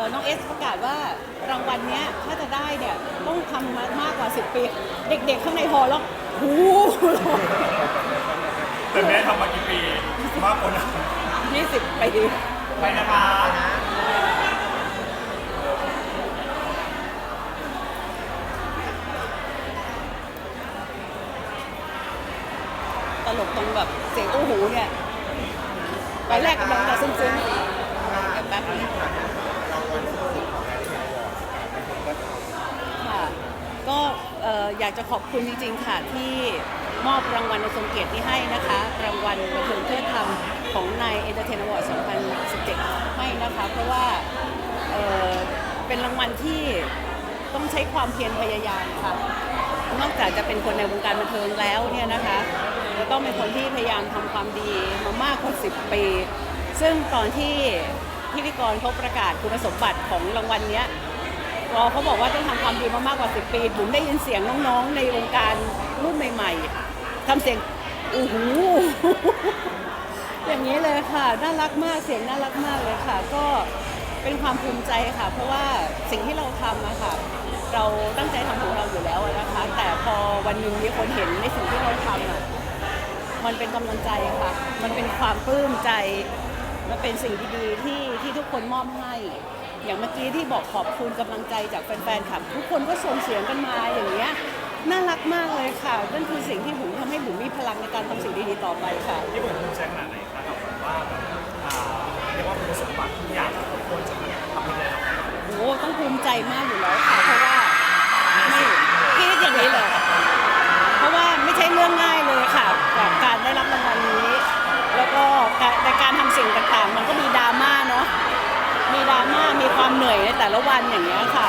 อน้องเอสประกาศว่ารางวัลเนี้ยถ้าจะได้เนี่ยต้องทำมามากกว่า 10 ปี เด็กๆข้างในฮอลล์แล้วหูแต่แม่ทำมากี่ปีมากกว่านั้นยี่สิบปี ไปนะคะตลกตรงแบบเสียงอู้หูเนี่ยตอนแรกกำลังจะซึ้งๆเดี๋ยวแป๊บนึงค่ะ ก็ออยากจะขอบคุณจริง ๆ ค่ะที่มอบรางวัลในทรงเกียรตินี้ให้นะคะ รางวัลบันเทิงเทิดธรรมของนายเอนเตอร์เทนอวอร์ด2017 ให้นะคะ เพราะว่าเเป็นรางวัลที่ต้องใช้ความเพียรพยายามค่ะ นอกจากจะเป็นคนในวงการบันเทิงแล้วเนี่ยนะคะจะต้องเป็นคนที่พยายามทำความดีมามากกว่า 10 ปี ซึ่งตอนที่พิธีกรเขาประกาศคุณสมบัติของรางวัลเนี้ย พอเขาบอกว่าต้องทำความดีมามากกว่า 10 ปีผมได้ยินเสียงน้องๆ ในวงการรุ่นใหม่ๆทำเสียงอู้หูอย่างนี้เลยค่ะ น่ารักมากเสียงน่ารักมากเลยค่ะ ก็เป็นความภูมิใจค่ะ เพราะว่าสิ่งที่เราทำอะค่ะ เราตั้งใจทำของเราอยู่แล้วนะคะ แต่พอวันหนึ่งมีคนเห็นในสิ่งที่เราทำอะมันเป็นกำลังใจค่ะ มันเป็นความปลื้มใจ มันเป็นสิ่งดีๆที่ที่ทุกคนมอบให้ อย่างเมื่อกี้ที่บอกขอบคุณกำลังใจจากแฟนๆค่ะทุกคนก็ส่งเสียงกันมาอย่างเงี้ยน่ารักมากเลยค่ะนั่นคือสิ่งที่ผมทำให้ผมมีพลังในการทำสิ่งดีๆต่อไปค่ะที่ผมภูมิใจขนาดไหนคะกับแบบว่าแบบอ่าเรียกว่าคุณสมบัติทุกอย่างทุกคนจะมาทำให้ได้เราโอ้ต้องภูมิใจมากอยู่แล้วค่ะเพราะว่าไม่คิดอย่างนี้เลยเพราะว่าไม่ใช่เรื่องง่ายเลยค่ะกับการได้รับรางวัลนี้ แล้วก็การในการทำสิ่งต่างๆ ดราม่ามีความเหนื่อยในแต่ละวันอย่างเงี้ยค่ะ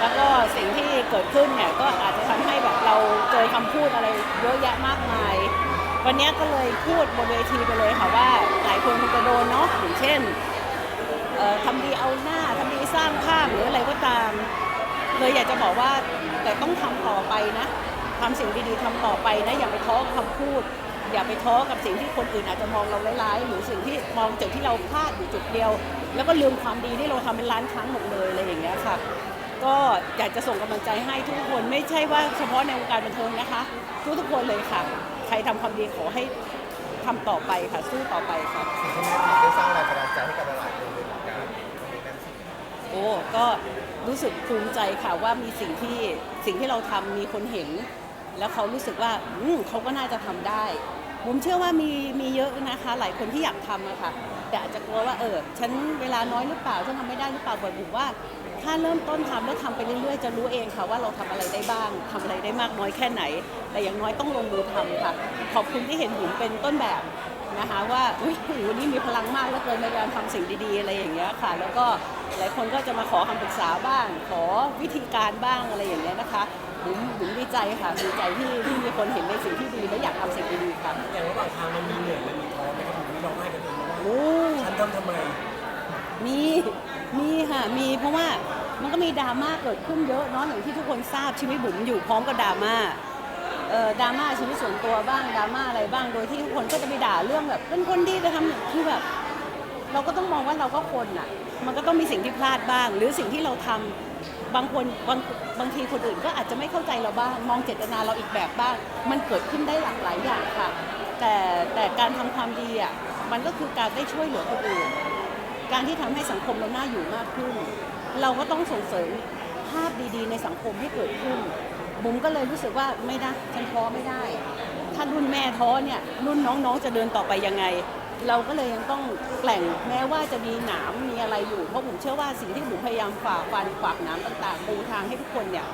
แล้วก็สิ่งที่เกิดขึ้นเนี่ยก็อาจจะทำให้แบบเราเจอคำพูดอะไรเยอะแยะมากมาย วันนี้ก็เลยพูดบนเวทีไปเลยค่ะว่าหลายคนคงจะโดนเนาะอย่างเช่นเอ่อทำดีเอาหน้าทำดีสร้างภาพหรืออะไรก็ตาม เลยอยากจะบอกว่าแต่ต้องทำต่อไปนะทำสิ่งดีๆทำต่อไปนะอย่าไปท้อคำพูด อย่าไปท้อกับสิ่งที่คนอื่นอาจจะมองเราร้ายๆหรือสิ่งที่มองจุดที่เราพลาดอยู่จุดเดียว แล้วก็ลืมความดีที่เราทำเป็นล้านครั้งหมดเลยอะไรอย่างเงี้ยค่ะ ก็อยากจะส่งกำลังใจให้ทุกคนไม่ใช่ว่าเฉพาะในวงการบันเทิงนะคะ ทุกๆคนเลยค่ะ ใครทำความดีขอให้ทำต่อไปค่ะสู้ต่อไปค่ะสิ่งที่แม่ทำได้สร้างแรงบันดาลใจให้กับหลายๆคนเลยเหมือนกันตรงนี้นั่นสิโอ้ก็รู้สึกภูมิใจค่ะว่ามีสิ่งที่สิ่งที่เราทำมีคนเห็น แล้วเขารู้สึกว่าอืมเขาก็น่าจะทำได้ ผมเชื่อว่ามีมีเยอะนะคะ หลายคนที่อยากทำอะค่ะ แต่อาจจะกลัวว่าเออฉันเวลาน้อยหรือเปล่าฉันทำไม่ได้หรือเปล่าบอกผมว่า ถ้าเริ่มต้นทำแล้วทำไปเรื่อยๆจะรู้เองค่ะว่าเราทำอะไรได้บ้างทำอะไรได้มากน้อยแค่ไหน แต่อย่างน้อยต้องลงมือทำค่ะ ขอบคุณที่เห็นผมเป็นต้นแบบ นะคะว่าอุ้ยผู้หญิงคนนี้มีพลังมากแล้วเกินพยายามทำสิ่งดีๆอะไรอย่างเงี้ยค่ะ แล้วก็หลายคนก็จะมาขอคำปรึกษาบ้าง ขอวิธีการบ้างอะไรอย่างเงี้ยนะคะผมผมดีใจค่ะดีใจที่ที่มีคนเห็นในสิ่งที่ดีและอยากทำสิ่งดีๆค่ะอย่างระหว่างทางมันมีเหนื่อยมันมีท้อไหมครับผมมีร้องไห้กันเองไหมว่าโอ้ฉันทำทำไมมีมีค่ะมีเพราะว่ามันก็มีดราม่าเกิดขึ้นเยอะเนาะอย่างที่ทุกคนทราบชีวิตบุ๋มอยู่พร้อมกับดราม่าเอ่อ ดราม่าชีวิตส่วนตัวบ้างดราม่าอะไรบ้างโดยที่ทุกคนก็จะไปด่าเรื่องแบบเป็นคนดีจะทำอย่างที่แบบ เราก็ต้องมองว่าเราก็คนอะ มันก็ต้องมีสิ่งที่พลาดบ้าง หรือสิ่งที่เราทำบางคนบางบางทีคนอื่นก็อาจจะไม่เข้าใจเราบ้าง มองเจตนาเราอีกแบบบ้าง มันเกิดขึ้นได้หลากหลายอย่างค่ะ แต่แต่การทำความดีอะมันก็คือการได้ช่วยเหลือคนอื่น การที่ทำให้สังคมเราน่าอยู่มากขึ้น เราก็ต้องส่งเสริมภาพดีๆ ในสังคมให้เกิดขึ้น บุ๋มก็เลยรู้สึกว่าไม่ได้ฉันท้อไม่ได้ ถ้ารุ่นแม่ท้อเนี่ยรุ่นน้องๆจะเดินต่อไปยังไง เราก็เลยยังต้องแกล่งแม้ว่าจะมีหนามมีอะไรอยู่เพราะผมเชื่อว่าสิ่งที่บุ๋มพยายามฝ่าฟันขวากหนามต่างๆปูทางให้ทุกคนเนี่ย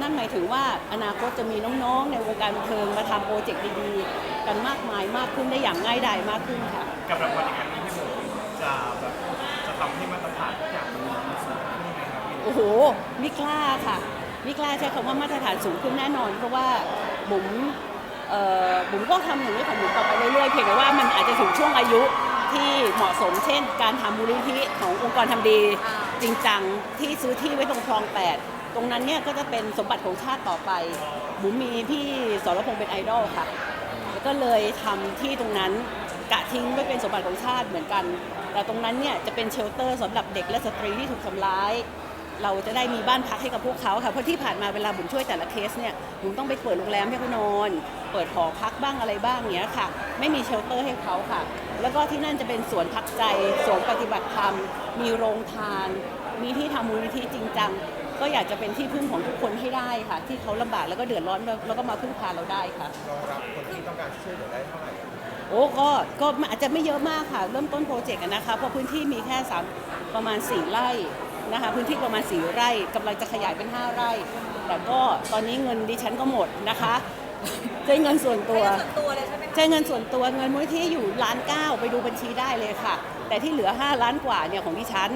นั่นหมายถึงว่าอนาคตจะมีน้องๆ ในวงการบันเทิงมาทำโปรเจกต์ดีๆ กันมากมายมากขึ้นได้อย่างง่ายดายมากขึ้นค่ะ กับรางวัลในครั้งนี้ที่ผมจะแบบจะทำให้มาตรฐานทุกอย่างมันสูงขึ้นไหมครับพี่โอ้โหไม่กล้าค่ะ ไม่กล้าใช้คำว่ามาตรฐานสูงขึ้นแน่นอน เพราะว่าบุ๋มบุ๋มก็ทำอย่างนี้ของบุ๋มต่อไปเรื่อยๆเพียงแต่ว่ามันอาจจะถึงช่วงอายุที่เหมาะสมเช่น การทำมูลนิธิขององค์กรทำดีจริงจังที่ซื้อที่ไว้ตรงคลองแปดตรงนั้นเนี่ยก็จะเป็นสมบัติของชาติต่อไปบุ๋มมีพี่สรพงษ์เป็นไอดอลค่ะแล้วก็เลยทำที่ตรงนั้นกะทิ้งไว้เป็นสมบัติของชาติเหมือนกัน แต่ตรงนั้นเนี่ยจะเป็นเชลเตอร์สำหรับเด็กและสตรีที่ถูกทำร้าย เราจะได้มีบ้านพักให้กับพวกเขาค่ะเพราะที่ผ่านมาเวลาบุ๋มช่วยแต่ละเคสเนี่ยบุ๋มต้องไปเปิดโรงแรมให้เขานอน เปิดหอพักบ้างอะไรบ้างอย่างเงี้ยค่ะ ไม่มีเชลเตอร์ให้เขาค่ะ แล้วก็ที่นั่นจะเป็นสวนพักใจสวนปฏิบัติธรรม มีโรงทาน มีที่ทำมูลนิธิจริงจังก็อยากจะเป็นที่พึ่งของทุกคนให้ได้ค่ะ ที่เขาลำบากแล้วก็เดือดร้อนแล้วก็มาพึ่งพาเราได้ค่ะ รองรับคนที่ต้องการช่วยเหลือได้เท่าไหร่โอ้ก็ก็อาจจะไม่เยอะมากค่ะ เริ่มต้นโปรเจกต์อะนะคะเพราะพื้นที่มีแค่สามประมาณ 4ไร่ นะคะพื้นที่ประมาณ 4 ไร่กำลังจะขยายเป็น 5 ไร่ แต่ก็ตอนนี้เงินดิฉันก็หมดนะคะใช้เงินส่วนตัวส่วนตัวเลยใช่ไหมคะใช้เงินส่วนตัวเงินมูลที่อยู่ล้านเก้าไปดูบัญชีได้เลยค่ะ แต่ที่เหลือ 5 ล้านกว่าเนี่ยของดิฉัน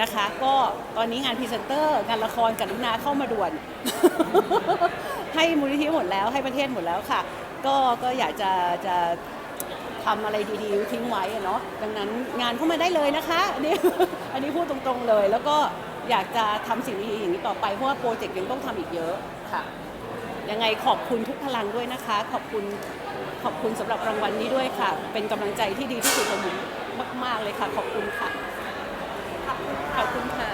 นะคะ ก็ตอนนี้งานพรีเซนเตอร์ งานละครกับลุนาเข้ามาด่วน ให้มูลนิธิหมดแล้วให้ประเทศหมดแล้วค่ะ ก็ก็อยากจะจะทำอะไรดีๆ ทิ้งไว้อะเนาะดังนั้นงานเข้ามาได้เลยนะคะอันนี้ อันนี้พูดตรงๆเลย แล้วก็อยากจะทำสิ่งดีๆอย่างนี้ต่อไปเพราะว่าโปรเจกต์ยังต้องทำอีกเยอะค่ะยังไงขอบคุณทุกพลังด้วยนะคะ ขอบคุณขอบคุณสำหรับรางวัลนี้ด้วยค่ะ เป็นกำลังใจที่ดีที่สุดของผมมาก ๆเลยค่ะ ขอบคุณค่ะขอบคุณค่ะ